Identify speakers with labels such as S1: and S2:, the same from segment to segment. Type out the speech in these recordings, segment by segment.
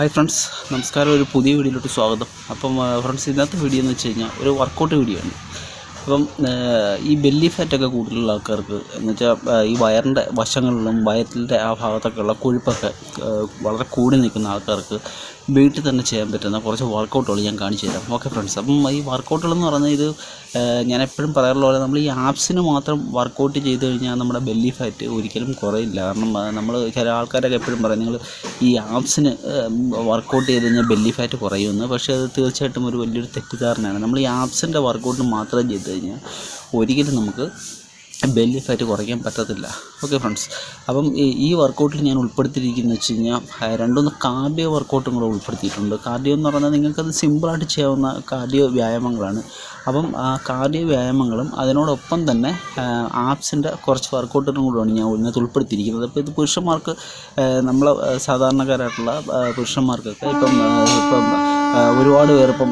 S1: Hi friends നമസ്കാരം. ഒരു പുതിയ വീഡിയോയിലോട്ട് സ്വാഗതം. അപ്പം ഫ്രണ്ട്സ് ഇന്നത്തെ വീഡിയോ എന്ന് വെച്ച് കഴിഞ്ഞാൽ ഒരു വർക്കൗട്ട് വീഡിയോ ആണ്. അപ്പം ഈ ബെല്ലി ഫാറ്റൊക്കെ കൂടുതലുള്ള ആൾക്കാർക്ക് എന്ന് വെച്ചാൽ ഈ വയറിന്റെ വശങ്ങളിലും വയറ്റിന്റെ ആ ഭാഗത്തൊക്കെയുള്ള കൊഴുപ്പൊക്കെ വളരെ കൂടി നിൽക്കുന്ന ആൾക്കാർക്ക് വീട്ടിൽ തന്നെ ചെയ്യാൻ പറ്റുന്ന കുറച്ച് വർക്കൗട്ടുകൾ ഞാൻ കാണിച്ചു തരാം. ഓക്കെ ഫ്രണ്ട്സ് അപ്പം ഈ വർക്കൗട്ടുകൾ എന്ന് പറയുന്നത് ഇത് ഞാൻ എപ്പോഴും പറയാറുള്ള പോലെ നമ്മൾ ഈ ആപ്സിന് മാത്രം വർക്കൗട്ട് ചെയ്ത് കഴിഞ്ഞാൽ നമ്മുടെ ബെല്ലി ഫാറ്റ് ഒരിക്കലും കുറയില്ല. കാരണം നമ്മൾ ചില ആൾക്കാരൊക്കെ എപ്പോഴും പറയും നിങ്ങൾ ഈ ആപ്സിന് വർക്കൗട്ട് ചെയ്ത് കഴിഞ്ഞാൽ ബെല്ലി ഫാറ്റ് കുറയുമെന്ന്. പക്ഷേ അത് തീർച്ചയായിട്ടും ഒരു വലിയൊരു തെറ്റിദ്ധാരണയാണ്. നമ്മൾ ഈ ആപ്സിന്റെ വർക്കൗട്ട് മാത്രം ചെയ്ത് കഴിഞ്ഞാൽ ഒരിക്കലും നമുക്ക് ബെല്ലി ഫാറ്റ് കുറയ്ക്കാൻ പറ്റത്തില്ല. ഓക്കെ ഫ്രണ്ട്സ് അപ്പം ഈ- വർക്കൗട്ടിൽ ഞാൻ ഉൾപ്പെടുത്തിയിരിക്കുന്നത് വെച്ച് കഴിഞ്ഞാൽ രണ്ടുമൂന്ന് കാർഡിയോ വർക്കൗട്ടും കൂടെ ഉൾപ്പെടുത്തിയിട്ടുണ്ട്. കാർഡിയോ എന്ന് പറഞ്ഞാൽ നിങ്ങൾക്കത് സിമ്പിളായിട്ട് ചെയ്യാവുന്ന കാർഡിയോ വ്യായാമങ്ങളാണ്. അപ്പം കാർഡിയോ വ്യായാമങ്ങളും അതിനോടൊപ്പം തന്നെ ആപ്സിന്റെ കുറച്ച് വർക്കൗട്ടുകളും കൂടെയാണ് ഞാൻ ഇതിനകത്ത് ഉൾപ്പെടുത്തിയിരിക്കുന്നത്. അപ്പോൾ ഇത് പുരുഷന്മാർക്ക് നമ്മൾ സാധാരണക്കാരായിട്ടുള്ള പുരുഷന്മാർക്കൊക്കെ ഇപ്പം ഇപ്പം ഒരുപാട് പേർ ഇപ്പം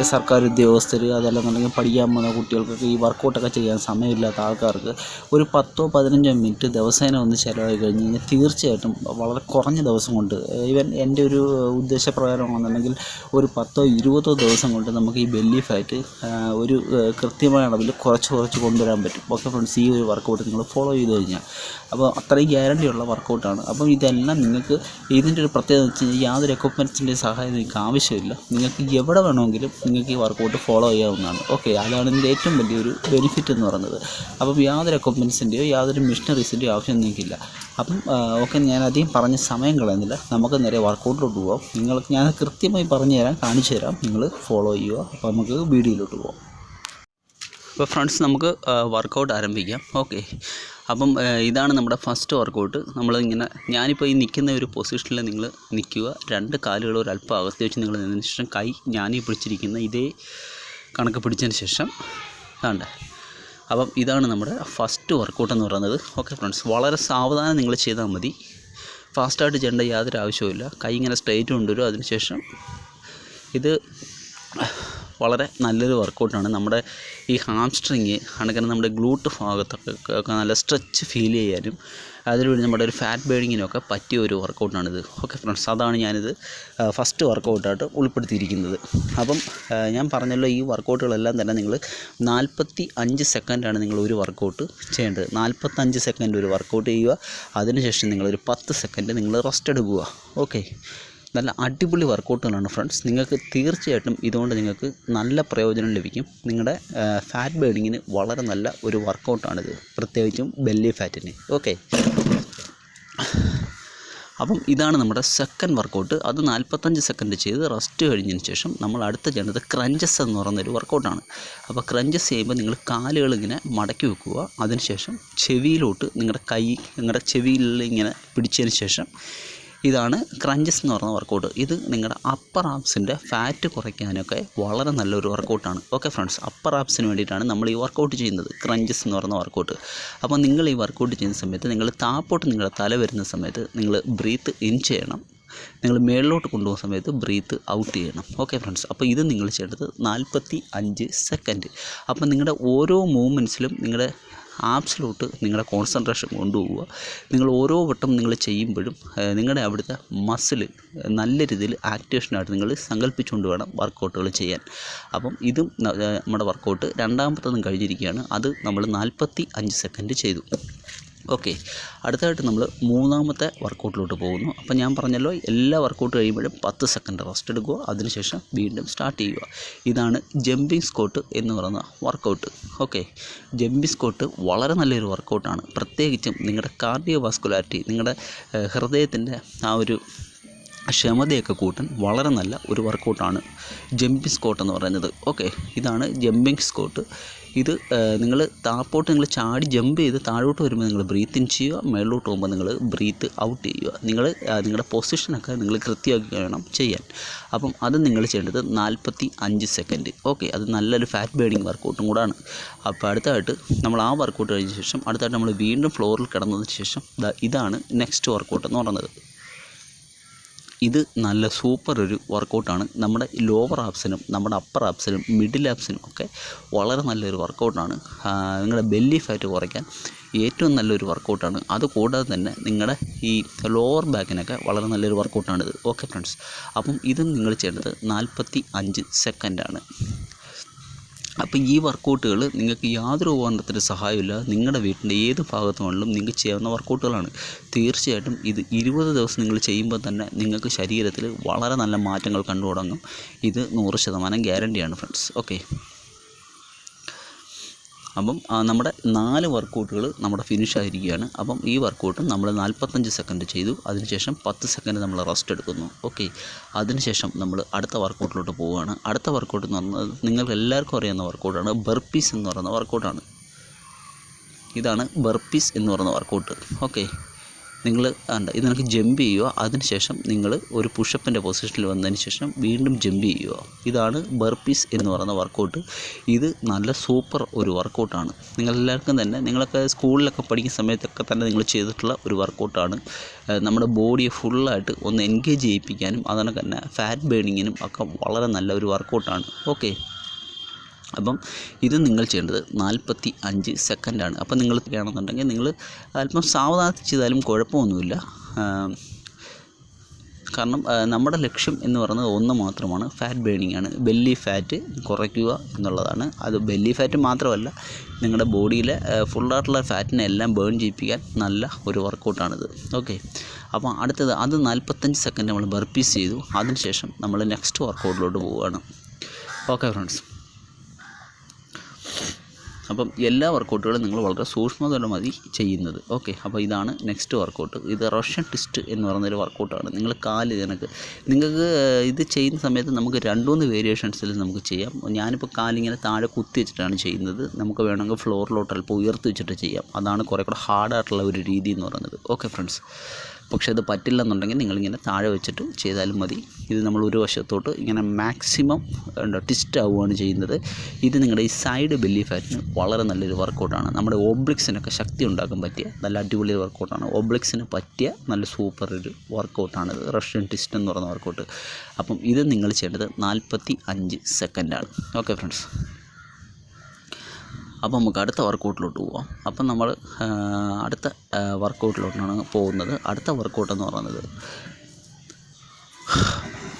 S1: ഈ സർക്കാർ ഉദ്യോഗസ്ഥർ അതല്ലെന്നുണ്ടെങ്കിൽ പഠിക്കാൻ പോകുന്ന കുട്ടികൾക്കൊക്കെ ഈ വർക്കൗട്ടൊക്കെ ചെയ്യാൻ സമയമില്ലാത്ത ആൾക്കാർക്ക് ഒരു പത്തോ പതിനഞ്ചോ മിനിറ്റ് ദിവസേന ഒന്ന് ചിലവായി കഴിഞ്ഞ് കഴിഞ്ഞാൽ തീർച്ചയായിട്ടും വളരെ കുറഞ്ഞ ദിവസം കൊണ്ട് ഈവൻ എന്റെ ഒരു ഉദ്ദേശപ്രകാരമാണെന്നുണ്ടെങ്കിൽ ഒരു പത്തോ ഇരുപതോ ദിവസം കൊണ്ട് നമുക്ക് ഈ ബെല്ലി ഫാറ്റ് ഒരു കൃത്യമായ അളവിൽ കുറച്ച് കുറച്ച് കൊണ്ടുവരാൻ പറ്റും. ഓക്കെ ഫ്രണ്ട്സ് ഈ ഒരു വർക്കൗട്ട് നിങ്ങൾ ഫോളോ ചെയ്ത് കഴിഞ്ഞാൽ. അപ്പോൾ അത്രയും ഗ്യാരണ്ടിയുള്ള വർക്കൗട്ടാണ്. അപ്പം ഇതെല്ലാം നിങ്ങൾക്ക് ഇതിന്റെ ഒരു പ്രത്യേകത വെച്ച് കഴിഞ്ഞാൽ യാതൊരു എക്യുപ്മെന്റ്സിന്റെ സഹായം നിങ്ങൾക്ക് ആവശ്യമില്ല. നിങ്ങൾക്ക് എവിടെ വേണമെങ്കിലും നിങ്ങൾക്ക് ഈ വർക്കൗട്ട് ഫോളോ ചെയ്യാവുന്നതാണ്. ഓക്കെ അതാണ് ഇതിന്റെ ഏറ്റവും വലിയൊരു ബെനിഫിറ്റ് എന്ന് പറയുന്നത്. അപ്പം യാതൊരു എക്യുപ്മെന്റ്സിന്റെയോ യാതൊരു മെഷീനറീസിന്റെയോ ആവശ്യം നിങ്ങൾക്കില്ല. അപ്പം ഓക്കെ ഞാൻ പറഞ്ഞ സമയം കളയുന്നില്ല. നമുക്ക് നേരെ വർക്കൗട്ടിലോട്ട് പോകാം നിങ്ങൾക്ക് ഞാൻ കൃത്യമായി പറഞ്ഞു തരാം കാണിച്ചു തരാം നിങ്ങൾ ഫോളോ ചെയ്യുക. അപ്പോൾ നമുക്ക് വീഡിയോയിലോട്ട് പോകാം അപ്പോൾ ഫ്രണ്ട്സ് നമുക്ക് വർക്കൗട്ട് ആരംഭിക്കാം. ഓക്കെ. അപ്പം ഇതാണ് നമ്മുടെ ഫസ്റ്റ് വർക്കൗട്ട് നമ്മളിങ്ങനെ ഞാനിപ്പോൾ ഈ നിൽക്കുന്ന ഒരു പൊസിഷനിൽ നിങ്ങൾ നിൽക്കുക രണ്ട് കാലുകൾ ഒരല്പം അകത്ത് വെച്ച് നിങ്ങൾ നിന്നതിന് ശേഷം കൈ ഞാനീ പിടിച്ചിരിക്കുന്ന ഇതേ കണക്ക് പിടിച്ചതിന് ശേഷം വേണ്ട അപ്പം ഇതാണ് നമ്മുടെ ഫസ്റ്റ് വർക്കൗട്ട് എന്ന് പറയുന്നത്. Okay friends. വളരെ സാവധാനം നിങ്ങൾ ചെയ്താൽ മതി. ഫാസ്റ്റായിട്ട് ചെയ്യേണ്ട യാതൊരു ആവശ്യവുമില്ല. കൈ ഇങ്ങനെ സ്ട്രെയിറ്റ് കൊണ്ടുവരും. അതിനുശേഷം ഇത് വളരെ നല്ലൊരു വർക്കൗട്ടാണ് നമ്മുടെ ഈ ഹാംസ്ട്രിങ് കണക്കിന് നമ്മുടെ ഗ്ലൂട്ട് ഭാഗത്തൊക്കെ ഒക്കെ നല്ല സ്ട്രെച്ച് ഫീൽ ചെയ്യാനും അതിലൂടെ നമ്മുടെ ഒരു ഫാറ്റ് ബേണിങ്ങിനൊക്കെ പറ്റിയ ഒരു വർക്കൗട്ടാണിത് ഓക്കെ ഫ്രണ്ട്സ് അതാണ് ഞാനിത് ഫസ്റ്റ് വർക്കൗട്ടായിട്ട് ഉൾപ്പെടുത്തിയിരിക്കുന്നത്. അപ്പം ഞാൻ പറഞ്ഞല്ലോ ഈ വർക്കൗട്ടുകളെല്ലാം തന്നെ നിങ്ങൾ നാൽപ്പത്തി അഞ്ച് സെക്കൻഡാണ് നിങ്ങൾ ഒരു വർക്കൗട്ട് ചെയ്യേണ്ടത്. നാൽപ്പത്തഞ്ച് സെക്കൻഡ് ഒരു വർക്കൗട്ട് ചെയ്യുക. അതിനുശേഷം നിങ്ങളൊരു പത്ത് സെക്കൻഡ് നിങ്ങൾ റെസ്റ്റ് എടുക്കുക. ഓക്കെ നല്ല അടിപൊളി വർക്കൗട്ടുകളാണ് ഫ്രണ്ട്സ്. നിങ്ങൾക്ക് തീർച്ചയായിട്ടും ഇതുകൊണ്ട് നിങ്ങൾക്ക് നല്ല പ്രയോജനം ലഭിക്കും. നിങ്ങളുടെ ഫാറ്റ് ബേണിങ്ങിന് വളരെ നല്ല ഒരു വർക്കൗട്ടാണിത്. പ്രത്യേകിച്ചും ബെല്ലി ഫാറ്റിന് ഓക്കെ അപ്പം ഇതാണ് നമ്മുടെ സെക്കൻഡ് വർക്കൗട്ട് അത് നാൽപ്പത്തഞ്ച് സെക്കൻഡ് ചെയ്ത് റെസ്റ്റ് കഴിഞ്ഞതിന് ശേഷം നമ്മൾ അടുത്ത ചെയ്യേണ്ടത് ക്രഞ്ചസ് എന്ന് പറയുന്നൊരു വർക്കൗട്ടാണ് അപ്പോൾ ക്രഞ്ചസ് ചെയ്യുമ്പോൾ നിങ്ങൾ കാലുകൾ ഇങ്ങനെ മടക്കി വെക്കുക. അതിനുശേഷം ചെവിയിലോട്ട് നിങ്ങളുടെ കൈ നിങ്ങളുടെ ചെവിയിൽ ഇങ്ങനെ പിടിച്ചതിന് ശേഷം ഇതാണ് ക്രഞ്ചസ് എന്ന് പറയുന്ന വർക്കൗട്ട് ഇത് നിങ്ങളുടെ അപ്പർ ആപ്സിന്റെ ഫാറ്റ് കുറയ്ക്കാനൊക്കെ വളരെ നല്ലൊരു വർക്കൗട്ടാണ് ഓക്കെ ഫ്രണ്ട്സ് അപ്പർ ആപ്സിന് വേണ്ടിയിട്ടാണ് നമ്മൾ ഈ വർക്കൗട്ട് ചെയ്യുന്നത്. ക്രഞ്ചസ് എന്ന് പറയുന്ന വർക്കൗട്ട് അപ്പോൾ നിങ്ങൾ ഈ വർക്കൗട്ട് ചെയ്യുന്ന സമയത്ത് നിങ്ങൾ താപ്പോട്ട് നിങ്ങളുടെ തല വരുന്ന സമയത്ത് നിങ്ങൾ ബ്രീത്ത് ഇൻ ചെയ്യണം. നിങ്ങൾ മേളിലോട്ട് കൊണ്ടുപോകുന്ന സമയത്ത് ബ്രീത്ത് ഔട്ട് ചെയ്യണം. ഓക്കെ ഫ്രണ്ട്സ് അപ്പോൾ ഇത് നിങ്ങൾ ചെയ്യേണ്ടത് നാൽപ്പത്തി അഞ്ച് സെക്കൻഡ് അപ്പോൾ നിങ്ങളുടെ ഓരോ മൂവ്മെന്റ്സിലും നിങ്ങളുടെ ആപ്സിലോട്ട് നിങ്ങളുടെ കോൺസെൻട്രേഷൻ കൊണ്ടുപോവുക. നിങ്ങൾ ഓരോ വട്ടം നിങ്ങൾ ചെയ്യുമ്പോഴും നിങ്ങളുടെ അവിടുത്തെ മസിൽ നല്ല രീതിയിൽ ആക്ടിവേഷനായിട്ട് നിങ്ങൾ സങ്കല്പിച്ചുകൊണ്ട് വേണം വർക്കൗട്ടുകൾ ചെയ്യാൻ. അപ്പം ഇതും നമ്മുടെ വർക്കൗട്ട് രണ്ടാമത്തതും കഴിഞ്ഞിരിക്കുകയാണ്. അത് നമ്മൾ നാൽപ്പത്തി അഞ്ച് സെക്കൻഡ് ചെയ്തു. ഓക്കെ. അടുത്തതായിട്ട് നമ്മൾ മൂന്നാമത്തെ വർക്കൗട്ടിലോട്ട് പോകുന്നു. അപ്പോൾ ഞാൻ പറഞ്ഞല്ലോ എല്ലാ വർക്കൗട്ട് കഴിയുമ്പോഴും പത്ത് സെക്കൻഡ് റെസ്റ്റ് എടുക്കുക അതിനുശേഷം വീണ്ടും സ്റ്റാർട്ട് ചെയ്യുക. ഇതാണ് ജമ്പിങ് സ്കോട്ട് എന്ന് പറയുന്ന വർക്കൗട്ട് ഓക്കെ. ജമ്പിങ് സ്കോട്ട് വളരെ നല്ലൊരു വർക്കൗട്ടാണ് പ്രത്യേകിച്ചും നിങ്ങളുടെ കാർഡിയോ വാസ്കുലാരിറ്റി നിങ്ങളുടെ ഹൃദയത്തിന്റെ ആ ഒരു ക്ഷമതയൊക്കെ കൂട്ടാൻ വളരെ നല്ല ഒരു വർക്കൗട്ടാണ് ജമ്പിങ് സ്കോട്ട് എന്ന് പറയുന്നത്. ഓക്കെ. ഇതാണ് ജമ്പിങ് സ്കോട്ട് ഇത് നിങ്ങൾ താപ്പോട്ട് നിങ്ങൾ ചാടി ജമ്പ് ചെയ്ത് താഴോട്ട് വരുമ്പോൾ നിങ്ങൾ ബ്രീത്ത് ഇൻ ചെയ്യുക മേളിലോട്ട് പോകുമ്പോൾ നിങ്ങൾ ബ്രീത്ത് ഔട്ട് ചെയ്യുക. നിങ്ങൾ നിങ്ങളുടെ പൊസിഷനൊക്കെ നിങ്ങൾ കൃത്യമാക്കി വേണം ചെയ്യാൻ. അപ്പം അത് നിങ്ങൾ ചെയ്യേണ്ടത് നാൽപ്പത്തി അഞ്ച് സെക്കൻഡ് ഓക്കെ അത് നല്ലൊരു ഫാറ്റ് ബേണിങ് വർക്കൗട്ടും കൂടാണ്. അപ്പോൾ അടുത്തായിട്ട് നമ്മൾ ആ വർക്കൗട്ട് കഴിഞ്ഞ ശേഷം അടുത്തായിട്ട് നമ്മൾ വീണ്ടും ഫ്ലോറിൽ കിടന്നതിന് ശേഷം ഇതാണ് നെക്സ്റ്റ് വർക്കൗട്ട് എന്ന് പറയുന്നത്. ഇത് നല്ല സൂപ്പർ ഒരു വർക്കൗട്ടാണ് നമ്മുടെ ലോവർ ആപ്സിനും നമ്മുടെ അപ്പർ ആപ്സിനും മിഡിൽ ആപ്സിനും ഒക്കെ വളരെ നല്ലൊരു വർക്കൗട്ടാണ് നിങ്ങളുടെ ബെല്ലി ഫാറ്റ് കുറയ്ക്കാൻ ഏറ്റവും നല്ലൊരു വർക്കൗട്ടാണ് അതുകൂടാതെ തന്നെ നിങ്ങളുടെ ഈ ലോവർ ബാക്കിനൊക്കെ വളരെ നല്ലൊരു വർക്കൗട്ടാണിത് ഓക്കെ ഫ്രണ്ട്സ് അപ്പം ഇതും നിങ്ങൾ ചെയ്യേണ്ടത് നാൽപ്പത്തി അഞ്ച് സെക്കൻഡാണ് അപ്പോൾ ഈ വർക്കൗട്ടുകൾ നിങ്ങൾക്ക് യാതൊരു ഉപകരണത്തിന്റെ സഹായമില്ല. നിങ്ങളുടെ വീട്ടിന്റെ ഏത് ഭാഗത്തുമാണെങ്കിലും നിങ്ങൾക്ക് ചെയ്യാവുന്ന വർക്കൗട്ടുകളാണ് തീർച്ചയായിട്ടും ഇത് ഇരുപത് ദിവസം നിങ്ങൾ ചെയ്യുമ്പോൾ തന്നെ നിങ്ങൾക്ക് ശരീരത്തിൽ വളരെ നല്ല മാറ്റങ്ങൾ കണ്ടു തുടങ്ങും ഇത് നൂറ് ശതമാനം ഗ്യാരണ്ടിയാണ് ഫ്രണ്ട്സ്. ഓക്കെ. അപ്പം നമ്മുടെ നാല് വർക്കൗട്ടുകൾ നമ്മുടെ ഫിനിഷ് ആയിരിക്കുകയാണ്. അപ്പം ഈ വർക്കൗട്ടും നമ്മൾ നാൽപ്പത്തഞ്ച് സെക്കൻഡ് ചെയ്തു. അതിനുശേഷം പത്ത് സെക്കൻഡ് നമ്മൾ റെസ്റ്റ് എടുക്കുന്നു. ഓക്കെ അതിനുശേഷം നമ്മൾ അടുത്ത വർക്കൗട്ടിലോട്ട് പോവുകയാണ്. അടുത്ത വർക്കൗട്ട് എന്ന് പറഞ്ഞത് നിങ്ങൾക്ക് എല്ലാവർക്കും അറിയാവുന്ന വർക്കൗട്ടാണ് ബർപ്പീസ് എന്ന് പറയുന്ന വർക്കൗട്ടാണ് ഇതാണ് ബർപ്പീസ് എന്ന് പറയുന്ന വർക്കൗട്ട് ഓക്കെ നിങ്ങൾ ഉണ്ട് ഇത് നിങ്ങൾക്ക് ജമ്പ് ചെയ്യുക അതിനുശേഷം നിങ്ങൾ ഒരു പുഷപ്പിന്റെ പൊസിഷനിൽ വന്നതിന് ശേഷം വീണ്ടും ജമ്പ് ചെയ്യുക ഇതാണ് ബർപ്പീസ് എന്ന് പറയുന്ന വർക്കൗട്ട് ഇത് നല്ല സൂപ്പർ ഒരു വർക്കൗട്ടാണ് നിങ്ങളെല്ലാവർക്കും തന്നെ നിങ്ങളൊക്കെ സ്കൂളിലൊക്കെ പഠിക്കുന്ന സമയത്തൊക്കെ തന്നെ നിങ്ങൾ ചെയ്തിട്ടുള്ള ഒരു വർക്കൗട്ടാണ് നമ്മുടെ ബോഡിയെ ഫുള്ളായിട്ട് ഒന്ന് എൻഗേജ് ചെയ്യിപ്പിക്കാനും അതുപോലെ തന്നെ ഫാറ്റ് ബേണിങ്ങിനും ഒക്കെ വളരെ നല്ല ഒരു വർക്കൗട്ടാണ് ഓക്കെ അപ്പം ഇത് നിങ്ങൾ ചെയ്യേണ്ടത് നാൽപ്പത്തി അഞ്ച് സെക്കൻഡാണ്. അപ്പം നിങ്ങൾ ചെയ്യണമെന്നുണ്ടെങ്കിൽ നിങ്ങൾ അല്പം സാവധാനത്തിൽ ചെയ്താലും കുഴപ്പമൊന്നുമില്ല. കാരണം നമ്മുടെ ലക്ഷ്യം എന്ന് പറയുന്നത് ഒന്ന് മാത്രമാണ്. ഫാറ്റ് ബേണിംഗ് ആണ്. ബെല്ലി ഫാറ്റ് കുറയ്ക്കുക എന്നുള്ളതാണ്. അത് ബെല്ലി ഫാറ്റ് മാത്രമല്ല നിങ്ങളുടെ ബോഡിയിലെ ഫുള്ളായിട്ടുള്ള ഫാറ്റിനെ എല്ലാം ബേൺ ചെയ്യിപ്പിക്കാൻ നല്ല ഒരു വർക്കൗട്ടാണിത്. ഓക്കെ. അപ്പോൾ അടുത്തത് അത് നാൽപ്പത്തഞ്ച് സെക്കൻഡ് നമ്മൾ ബർപ്പീസ് ചെയ്തു. അതിനുശേഷം നമ്മൾ നെക്സ്റ്റ് വർക്കൗട്ടിലോട്ട് പോവുകയാണ്. Okay friends. അപ്പം എല്ലാ വർക്കൗട്ടുകളും നിങ്ങൾ വളരെ സൂക്ഷ്മതയോടെ മതി ചെയ്യുന്നത്. ഓക്കെ അപ്പോൾ ഇതാണ് നെക്സ്റ്റ് വർക്കൗട്ട്. ഇത് റഷ്യൻ ട്വിസ്റ്റ് എന്ന് പറയുന്നൊരു വർക്കൗട്ടാണ്. നിങ്ങൾ കാൽ നിനക്ക് നിങ്ങൾക്ക് ഇത് ചെയ്യുന്ന സമയത്ത് നമുക്ക് രണ്ടുമൂന്ന് വേരിയേഷൻസിൽ നമുക്ക് ചെയ്യാം. ഞാനിപ്പോൾ കാലിങ്ങനെ താഴെ കുത്തി വെച്ചിട്ടാണ് ചെയ്യുന്നത്. നമുക്ക് വേണമെങ്കിൽ ഫ്ലോറിലോട്ട് അല്പം ഉയർത്തി വെച്ചിട്ട് ചെയ്യാം. അതാണ് കുറേ കൂടെ ഹാർഡായിട്ടുള്ള ഒരു രീതി എന്ന് പറയുന്നത്. ഓക്കെ ഫ്രണ്ട്സ് പക്ഷേ അത് പറ്റില്ലെന്നുണ്ടെങ്കിൽ നിങ്ങളിങ്ങനെ താഴെ വെച്ചിട്ട് ചെയ്താലും മതി. ഇത് നമ്മൾ ഒരു വശത്തോട്ട് ഇങ്ങനെ മാക്സിമം എന്താ ട്വിസ്റ്റ് ആവുകയാണ് ചെയ്യുന്നത്. ഇത് നിങ്ങളുടെ ഈ സൈഡ് ബെല്ലി ഫാറ്റിന് വളരെ നല്ലൊരു വർക്കൗട്ടാണ് നമ്മുടെ ഓബ്ലിക്സിനൊക്കെ ശക്തി ഉണ്ടാക്കാൻ പറ്റിയ നല്ല അടിപൊളി വർക്കൗട്ടാണ് ഓബ്ലിക്സിന് പറ്റിയ നല്ല സൂപ്പർ ഒരു വർക്കൗട്ടാണിത് റഷ്യൻ ട്വിസ്റ്റ് എന്ന് പറയുന്ന വർക്കൗട്ട് അപ്പം ഇത് നിങ്ങൾ ചെയ്യേണ്ടത് നാൽപ്പത്തി അഞ്ച് സെക്കൻഡാണ് ഓക്കെ ഫ്രണ്ട്സ് അപ്പോൾ നമുക്ക് അടുത്ത വർക്കൗട്ടിലോട്ട് പോവാം. അപ്പം നമ്മൾ അടുത്ത വർക്കൗട്ടിലോട്ടാണ് പോകുന്നത്. അടുത്ത വർക്കൗട്ട് എന്ന് പറയുന്നത്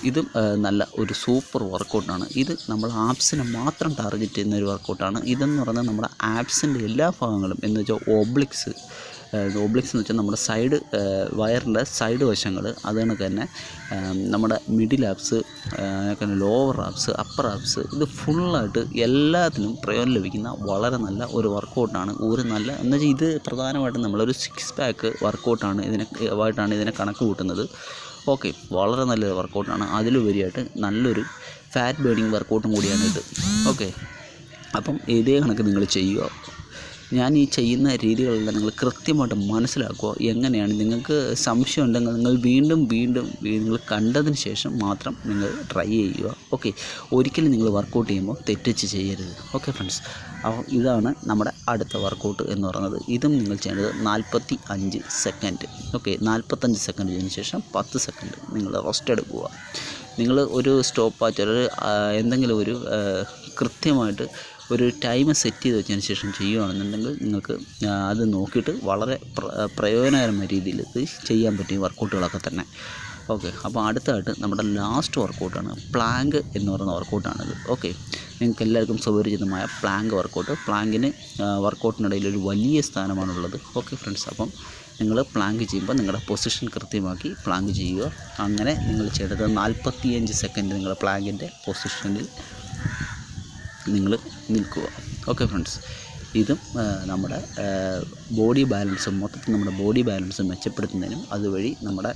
S1: ഇതും നല്ല ഒരു സൂപ്പർ വർക്കൗട്ടാണ് ഇത് നമ്മൾ ആപ്സിനെ മാത്രം ടാർഗറ്റ് ചെയ്യുന്ന ഒരു വർക്കൗട്ടാണ് ഇതെന്ന് പറയുന്നത് നമ്മുടെ ആപ്സിന്റെ എല്ലാ ഭാഗങ്ങളും എന്ന് വെച്ചാൽ ഓബ്ലിക്സ് ഓബ്ലിക്സ് എന്ന് വെച്ചാൽ നമ്മുടെ സൈഡ് വയറിന്റെ സൈഡ് വശങ്ങൾ. അത് കണക്ക് തന്നെ നമ്മുടെ middle abs lower abs upper abs ഇത് ഫുള്ളായിട്ട് എല്ലാത്തിനും പ്രയോജനം ലഭിക്കുന്ന വളരെ നല്ല ഒരു വർക്കൗട്ടാണ് ഒരു നല്ല എന്ന് വെച്ചാൽ ഇത് പ്രധാനമായിട്ടും നമ്മളൊരു സിക്സ് പാക്ക് വർക്കൗട്ടാണ് ഇതിനെ ആയിട്ടാണ് ഇതിനെ കണക്ക് കൂട്ടുന്നത്. ഓക്കെ വളരെ നല്ലൊരു വർക്കൗട്ടാണ് അതിലുപരിയായിട്ട് നല്ലൊരു ഫാറ്റ് ബേണിങ് വർക്കൗട്ടും കൂടിയാണ് ഇത്. ഓക്കെ അപ്പം ഇതേ കണക്ക് നിങ്ങൾ ചെയ്യുക. ഞാൻ ഈ ചെയ്യുന്ന രീതികളെല്ലാം നിങ്ങൾ കൃത്യമായിട്ട് മനസ്സിലാക്കുക. എങ്ങനെയാണ്? നിങ്ങൾക്ക് സംശയം ഉണ്ടെങ്കിൽ നിങ്ങൾ വീണ്ടും വീണ്ടും നിങ്ങൾ കണ്ടതിന് ശേഷം മാത്രം നിങ്ങൾ ട്രൈ ചെയ്യുക. ഓക്കെ ഒരിക്കലും നിങ്ങൾ വർക്കൗട്ട് ചെയ്യുമ്പോൾ തെറ്റിച്ച് ചെയ്യരുത്. ഓക്കെ ഫ്രണ്ട്സ് അപ്പോൾ ഇതാണ് നമ്മുടെ അടുത്ത വർക്കൗട്ട് എന്ന് പറയുന്നത്. ഇതും നിങ്ങൾ ചെയ്യേണ്ടത് നാൽപ്പത്തി അഞ്ച് സെക്കൻഡ് ഓക്കെ നാൽപ്പത്തഞ്ച് സെക്കൻഡ് ചെയ്തതിന് ശേഷം പത്ത് സെക്കൻഡ് നിങ്ങൾ റെസ്റ്റ് എടുക്കുക. നിങ്ങൾ ഒരു സ്റ്റോപ്പ് വാച്ച് എന്തെങ്കിലും ഒരു കൃത്യമായിട്ട് ഒരു ടൈം സെറ്റ് ചെയ്ത് വെച്ചതിന് ശേഷം ചെയ്യുകയാണെന്നുണ്ടെങ്കിൽ നിങ്ങൾക്ക് അത് നോക്കിയിട്ട് വളരെ പ്ര- പ്രയോജനകരമായ രീതിയിൽ ഇത് ചെയ്യാൻ പറ്റിയ വർക്കൗട്ടുകളൊക്കെ തന്നെ. ഓക്കെ അപ്പോൾ അടുത്തായിട്ട് നമ്മുടെ ലാസ്റ്റ് വർക്കൗട്ടാണ് പ്ലാങ്ക് എന്ന് പറയുന്ന വർക്കൗട്ടാണിത്. ഓക്കെ നിങ്ങൾക്ക് എല്ലാവർക്കും സുപരിചിതമായ പ്ലാങ്ക് വർക്കൗട്ട്. പ്ലാങ്കിന് വർക്കൗട്ടിനിടയിൽ ഒരു വലിയ സ്ഥാനമാണുള്ളത്. ഓക്കെ ഫ്രണ്ട്സ് അപ്പം നിങ്ങൾ പ്ലാങ്ക് ചെയ്യുമ്പോൾ നിങ്ങളുടെ പൊസിഷൻ കൃത്യമാക്കി പ്ലാങ്ക് ചെയ്യുക. അങ്ങനെ നിങ്ങൾ ചെയ്തത് നാൽപ്പത്തിയഞ്ച് സെക്കൻഡ് നിങ്ങളുടെ പ്ലാങ്കിന്റെ പൊസിഷനിൽ നിങ്ങൾ നിൽക്കുക. ഓക്കെ ഫ്രണ്ട്സ് ഇതും നമ്മുടെ ബോഡി ബാലൻസും മൊത്തത്തിൽ നമ്മുടെ ബോഡി ബാലൻസ് മെച്ചപ്പെടുത്തുന്നതിനും അതുവഴി നമ്മുടെ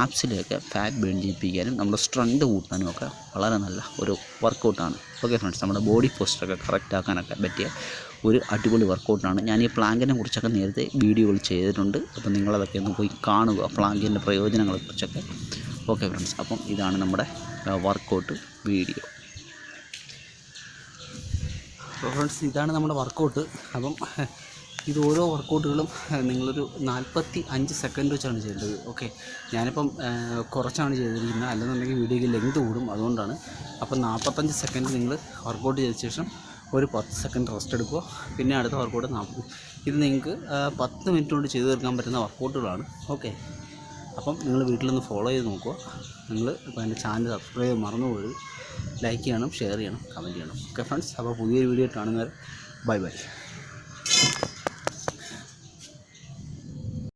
S1: ആപ്സിലെയൊക്കെ ഫാറ്റ് ബേൺ ചെയ്യിപ്പിക്കാനും നമ്മുടെ സ്ട്രെങ്ത് കൂട്ടാനും ഒക്കെ വളരെ നല്ല ഒരു വർക്കൗട്ടാണ് ഓക്കെ ഫ്രണ്ട്സ് നമ്മുടെ ബോഡി പോസ്റ്ററൊക്കെ കറക്റ്റ് ആക്കാനൊക്കെ പറ്റിയ ഒരു അടിപൊളി വർക്കൗട്ടാണ് ഞാൻ ഈ പ്ലാങ്കിനെ കുറിച്ചൊക്കെ നേരത്തെ വീഡിയോകൾ ചെയ്തിട്ടുണ്ട്. അപ്പോൾ നിങ്ങളതൊക്കെ ഒന്ന് പോയി കാണുക പ്ലാങ്കിന്റെ പ്രയോജനങ്ങളെക്കുറിച്ചൊക്കെ ഓക്കെ ഫ്രണ്ട്സ് അപ്പം ഇതാണ് നമ്മുടെ വർക്കൗട്ട് വീഡിയോ അപ്പോൾ ഫ്രണ്ട്സ് ഇതാണ് നമ്മുടെ വർക്കൗട്ട് അപ്പം ഇത് ഓരോ വർക്കൗട്ടുകളും നിങ്ങളൊരു നാൽപ്പത്തി അഞ്ച് സെക്കൻഡ് വെച്ചാണ് ചെയ്യേണ്ടത്. ഓക്കെ ഞാനിപ്പം കുറച്ചാണ് ചെയ്തിരിക്കുന്നത്. അല്ലെന്നുണ്ടെങ്കിൽ വീഡിയോയ്ക്ക് ലെങ്ത് കൂടും. അതുകൊണ്ടാണ് അപ്പം നാൽപ്പത്തഞ്ച് സെക്കൻഡ് നിങ്ങൾ വർക്കൗട്ട് ചെയ്ത ശേഷം ഒരു പത്ത് സെക്കൻഡ് റെസ്റ്റ് എടുക്കുക. പിന്നെ അടുത്ത വർക്കൗട്ട് നാൽപ്പത് ഇത് നിങ്ങൾക്ക് പത്ത് മിനിറ്റ് കൊണ്ട് ചെയ്തു തീർക്കാൻ പറ്റുന്ന വർക്കൗട്ടുകളാണ് ഓക്കെ അപ്പം നിങ്ങൾ വീട്ടിലൊന്ന് ഫോളോ ചെയ്ത് നോക്കുക. നിങ്ങൾ ഇപ്പോൾ എന്റെ ചാനൽ സബ്സ്ക്രൈബ് മറന്നു പോയത് ലൈക്ക് ചെയ്യണം ഷെയർ ചെയ്യണം കമന്റ് ചെയ്യണം. ഓക്കെ ഫ്രണ്ട്സ് അപ്പോൾ പുതിയൊരു വീഡിയോ കാണുന്നവർ ബൈ ബൈ